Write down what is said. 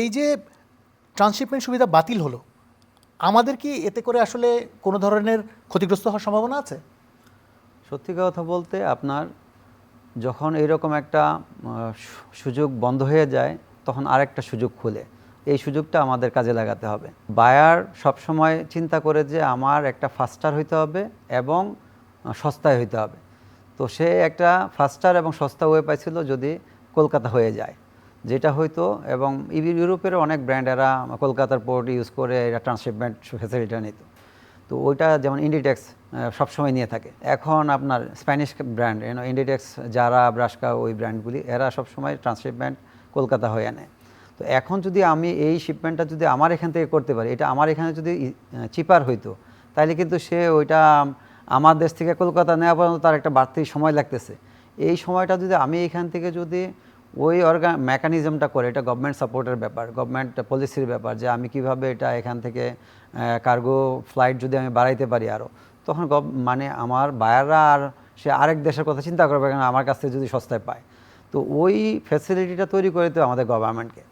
এই যে ট্রান্সশিপমেন্ট সুবিধা বাতিল হলো, আমাদের কি এতে করে আসলে কোনো ধরনের ক্ষতিগ্রস্ত হওয়ার সম্ভাবনা আছে? সত্যি কথা বলতে আপনার যখন এরকম একটা সুযোগ বন্ধ হয়ে যায়, তখন আরেকটা সুযোগ খুলে। এই সুযোগটা আমাদের কাজে লাগাতে হবে। বায়ার সবসময় চিন্তা করে যে আমার একটা ফাস্টার হইতে হবে এবং সস্তায় হইতে হবে। তো সে একটা ফাস্টার এবং সস্তা ওয়ে পাইছিল যদি কলকাতা হয়ে যায়। যেটা হয়তো, এবং ইউ- ইউরোপের অনেক ব্র্যান্ড এরা কলকাতার পোর্ট ইউজ করে এরা ট্রান্সশিপমেন্ট ফ্যাসিলিটিটা নিত। তো ওইটা যেমন ইন্ডিটেক্স সবসময় নিয়ে থাকে। এখন আপনার স্প্যানিশ ব্র্যান্ড ইন্ডিটেক্স যারা ব্রাস্কা ওই ব্র্যান্ডগুলি এরা সবসময় ট্রান্সশিপমেন্ট কলকাতা হয়ে নেয়। তো এখন যদি আমি এই শিপমেন্টটা যদি আমার এখান থেকে করতে পারি, এটা আমার এখানে যদি চিপার হইতো তাহলে কিন্তু সে ওইটা আমার দেশ থেকে কলকাতা নেওয়া পর্যন্ত তার একটা বাড়তি সময় লাগতেছে। এই সময়টা যদি আমি এখান থেকে যদি ওই অর্গা মেকানিজমটা করে, এটা গভর্নমেন্ট সাপোর্টের ব্যাপার গভর্নমেন্ট পলিসির ব্যাপার যে আমি কীভাবে এটা এখান থেকে কার্গো ফ্লাইট যদি আমি বাড়াইতে পারি আরও তখন গভ মানে আমার বায়াররা আর সে আরেক দেশের কথা চিন্তা করবে, কেন আমার কাছ থেকে যদি সস্তায় পায়। তো ওই ফ্যাসিলিটিটা তৈরি করে তো আমাদের গভর্নমেন্টকে